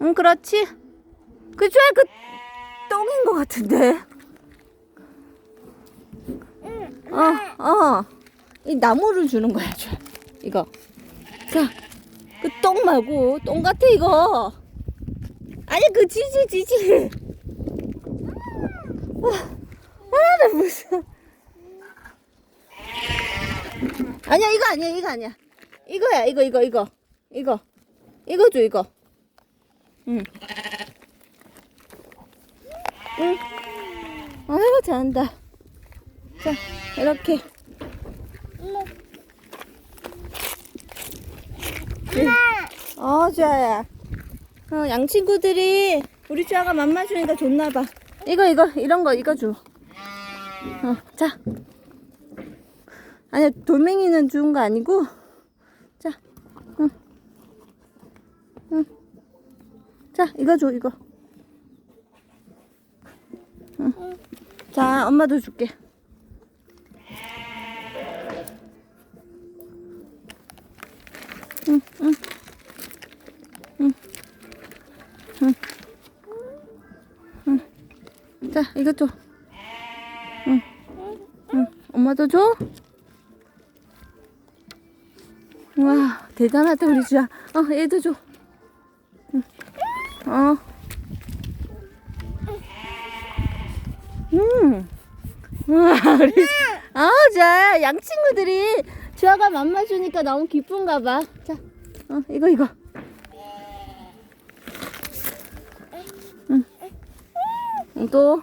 응, 그렇지. 그 주야 그 똥인 것 같은데. 어, 어. 이 나무를 주는 거야, 줘. 이거. 자, 그 똥 말고 똥 같아 이거. 아니 그 지지 지지. 아, 아, 나 무슨. 아니야 이거 아니야 이거 아니야. 이거야 이거 이거 이거 이거 이거 줘 이거. 응. 응. 아이고 잘한다. 자 이렇게. 어, 주아야. 어, 양 친구들이 우리 주아가 맘마 주니까 좋나 봐. 이거, 이거, 이런 거, 이거 줘. 어, 자. 아니야, 돌멩이는 주는 거 아니고. 자, 응. 응. 자, 이거 줘, 이거. 응. 자, 엄마도 줄게. 응, 응. 자, 이거 줘. 응. 응. 엄마도 줘? 와, 대단하다, 우리 주야. 어, 얘도 줘. 응. 어. 음. 와, 우리. 아, 자, 양 친구들이 주아가 맘마 주니까 너무 기쁜가 봐. 자, 어, 이거, 이거. 응. 또.